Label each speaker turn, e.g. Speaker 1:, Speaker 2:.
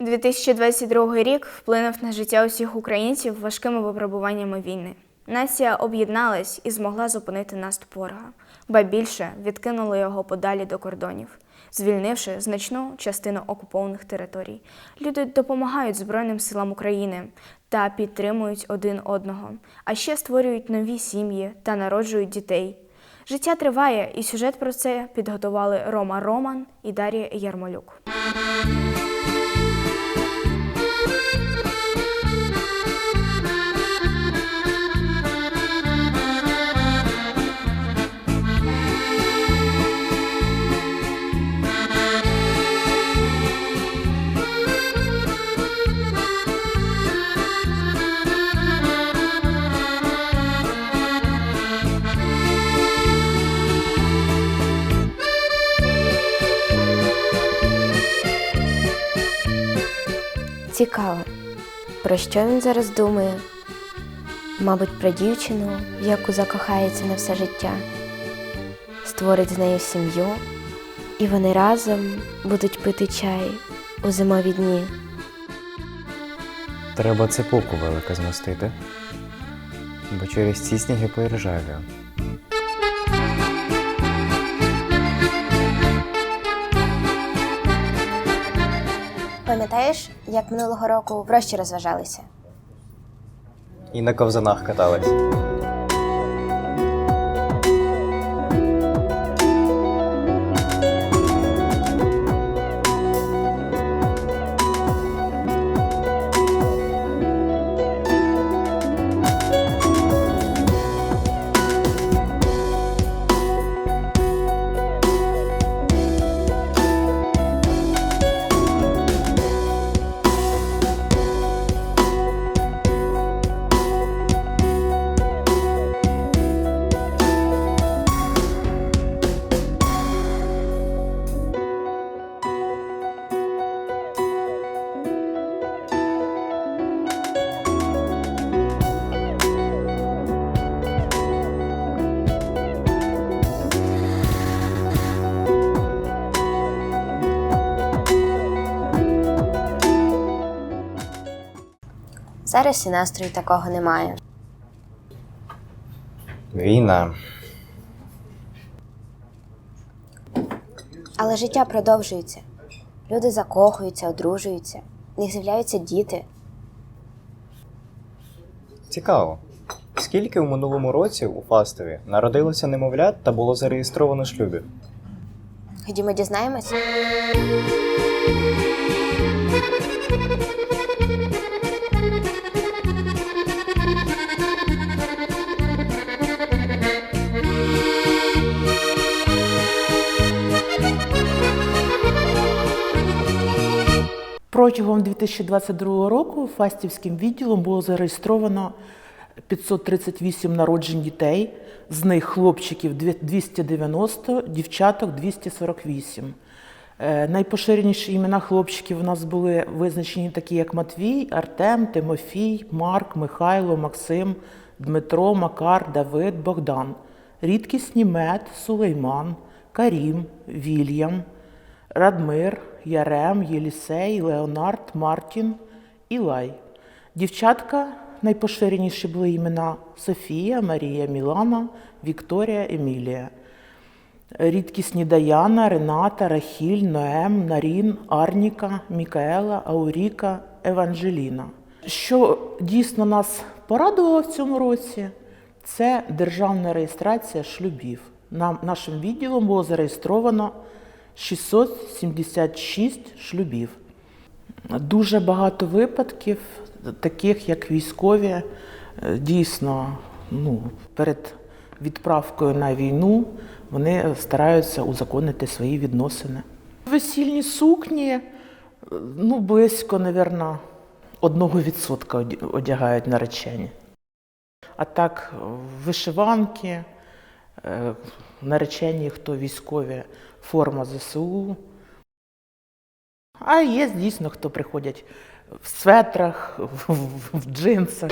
Speaker 1: 2022 рік вплинув на життя усіх українців важкими випробуваннями війни. Нація об'єдналась і змогла зупинити наступ ворога, ба більше відкинула його подалі до кордонів, звільнивши значну частину окупованих територій. Люди допомагають Збройним силам України та підтримують один одного, а ще створюють нові сім'ї та народжують дітей. Життя триває, і сюжет про це підготували Рома Роман і Дар'я Ярмолюк.
Speaker 2: Цікаво, про що він зараз думає? Мабуть, про дівчину, в яку закохається на все життя, створить з нею сім'ю, і вони разом будуть пити чай у зимові дні.
Speaker 3: Треба цепуку велико змостити, бо через ці сніги поіржавію.
Speaker 2: Пам'ятаєш, як минулого року в розважалися?
Speaker 3: І на ковзанах катались.
Speaker 2: Зараз і настрою такого немає.
Speaker 3: Війна.
Speaker 2: Але життя продовжується. Люди закохуються, одружуються, в них з'являються діти.
Speaker 3: Цікаво. Скільки у минулому році у Фастові народилося немовлят та було зареєстровано шлюбів?
Speaker 2: Ходімо дізнаємось.
Speaker 4: Протягом 2022 року Фастівським відділом було зареєстровано 538 народжень дітей, з них хлопчиків 290, дівчаток 248. Е, Найпоширеніші імена хлопчиків у нас були визначені такі, як Матвій, Артем, Тимофій, Марк, Михайло, Максим, Дмитро, Макар, Давид, Богдан. Рідкісні Мед, Сулейман, Карім, Вільям, Радмир, Ярем, Єлісей, Леонард, Мартін, Ілай. Дівчатка найпоширеніші були імена Софія, Марія, Мілана, Вікторія, Емілія. Рідкісні Даяна, Рената, Рахіль, Ноем, Нарін, Арніка, Мікаела, Ауріка, Еванжеліна. Що дійсно нас порадувало в цьому році, це державна реєстрація шлюбів. Нам, нашим відділом було зареєстровано 676 шлюбів. Дуже багато випадків, таких як військові, е, дійсно ну, перед відправкою на війну вони стараються узаконити свої відносини. Весільні сукні е, ну, близько, мабуть, одного відсотка одягають наречені. А так, вишиванки, е, наречені, хто військові, форма ЗСУ. А є дійсно, хто приходять в светрах, в, в, в джинсах.